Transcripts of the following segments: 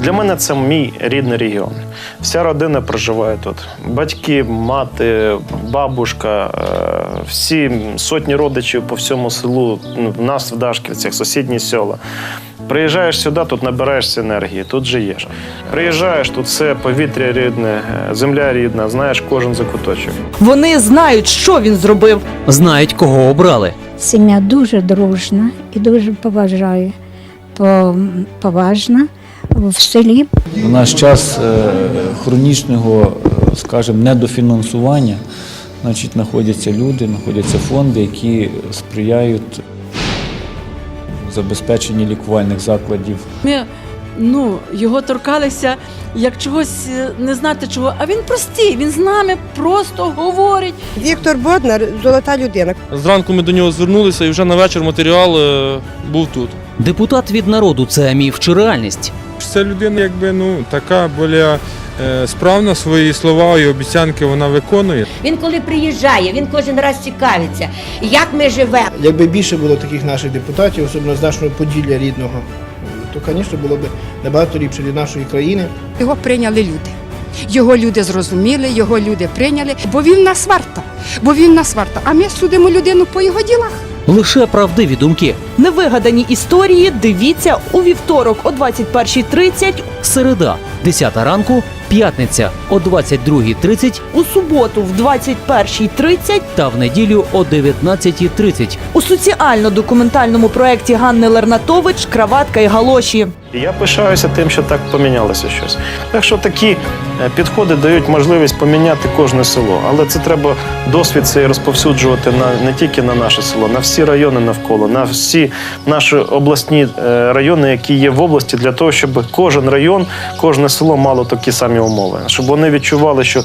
Для мене це мій рідний регіон. Вся родина проживає тут. Батьки, мати, бабушка, е, всі сотні родичів по всьому селу. ну, В нас в Дашківцях, сусідні села. Приїжджаєш сюди, тут набираєшся енергії, тут живеш. Приїжджаєш, тут все повітря рідне, е, земля рідна, знаєш кожен закуточок. Вони знають, що він зробив. Знають, кого обрали. Сім'я дуже дружна і дуже поважає, поважна в селі. В наш час е, хронічного, е, скажімо, недофінансування, значить, знаходяться люди, знаходяться фонди, які сприяють забезпеченні лікувальних закладів. Ми ну, його торкалися як чогось е, не знати чого. А він простий, він з нами просто говорить. Віктор Боднар золота людина. Зранку ми до нього звернулися і вже на вечір матеріал був тут. Депутат від народу це міф чи реальність. Це людина, якби ну така більш справна свої слова і обіцянки вона виконує. Він коли приїжджає, він кожен раз цікавиться, як ми живемо. Якби більше було таких наших депутатів, особливо з нашого Поділля рідного, то, звісно, було б набагато ліпше для нашої країни. Його прийняли люди. Його люди зрозуміли, його люди прийняли, бо він нас варта. Бо він нас варта. А ми судимо людину по його ділах. Лише правдиві думки. Невигадані історії дивіться у вівторок о 21.30, Середа, 10 ранку, п'ятниця о 22.30 у суботу в 21.30 та в неділю о 19.30. у соціально-документальному проєкті Ганни Лернатович Краватка і галоші. І я пишаюся тим, що так помінялося щось. Так що такі е, підходи дають можливість поміняти кожне село. Але це треба досвід цей розповсюджувати на не тільки на наше село, на всі райони навколо, на всі наші обласні е, райони, які є в області, для того, щоб кожен район, кожне село мало такі самі умови, щоб вони відчували, що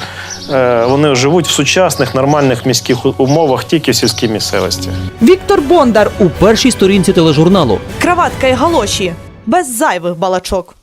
е, вони живуть в сучасних нормальних міських умовах тільки в сільській місцевості. Віктор Бондар У першій сторінці тележурналу Краватка і галоші без зайвих балачок.